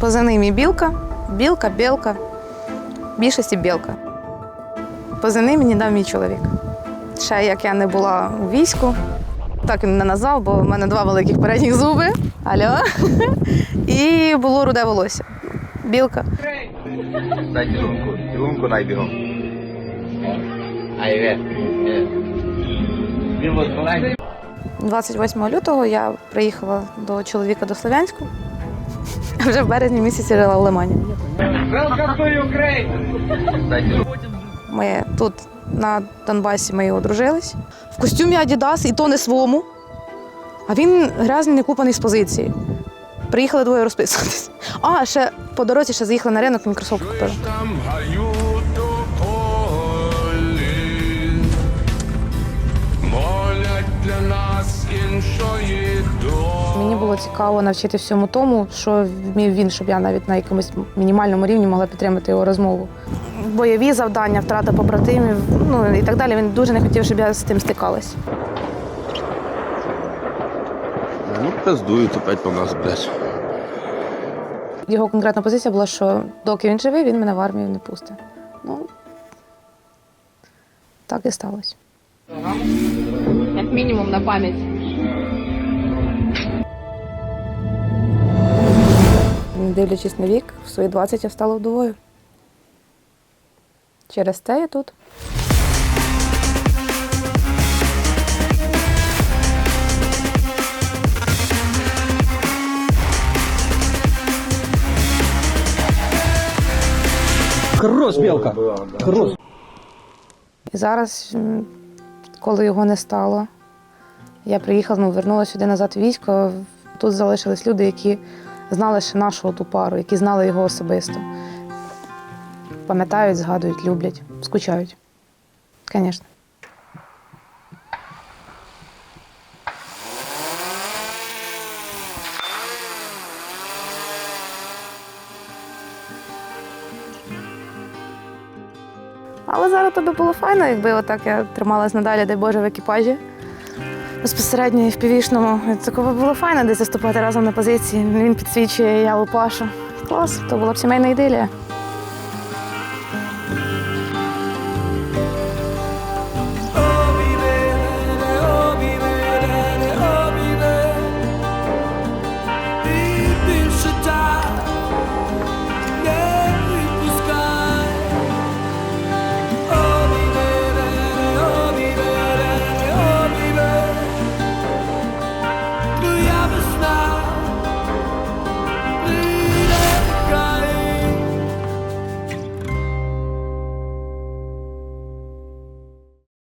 Позивний мій білка, білка, білка. Більшості білка. Позивний мені дав мій чоловік. Ще як я не була у війську, так він мене назвав, бо в мене два великих передніх зуби. Алло. І було руде волосся. Білка. Дай. Цілунку дай бігом. Айве. 28 лютого я приїхала до чоловіка до Слов'янську. А вже в березні місяці жила в Лимані. Ми тут на Донбасі ми одружились. В костюмі Адідас, і то не своєму. А він грязний, не купаний з позиції. Приїхали двоє розписуватись. А, ще по дорозі ще заїхали на ринок, мікрософт купили. молять для нас іншої. Мені було цікаво навчити всьому тому, що вмів він, щоб я навіть на якомусь мінімальному рівні могла підтримати його розмову. Бойові завдання, втрата побратимів, ну і так далі. Він дуже не хотів, щоб я з тим стикалась. Ну, пиздують опять по нас, блядь. Його конкретна позиція була, що доки він живий, він мене в армію не пустить. Ну так і сталося. Як мінімум на пам'ять. Дивлячись на вік, в свої 20 я стала вдовою. Через те я тут. Хорош, белка. Хорош. І зараз, коли його не стало, я приїхала, ну, вернулася сюди назад в військо. Тут залишились люди, які знали ще нашу ту пару, які знали його особисто. Пам'ятають, згадують, люблять, скучають. Звісно. Але зараз тобі було файно, якби отак я трималась надалі, дай Боже, в екіпажі. Безпосередньо і в півішному. Такого було файно десь заступати разом на позиції. Він підсвічує, я лупашу. Клас, то була б сімейна ідилія.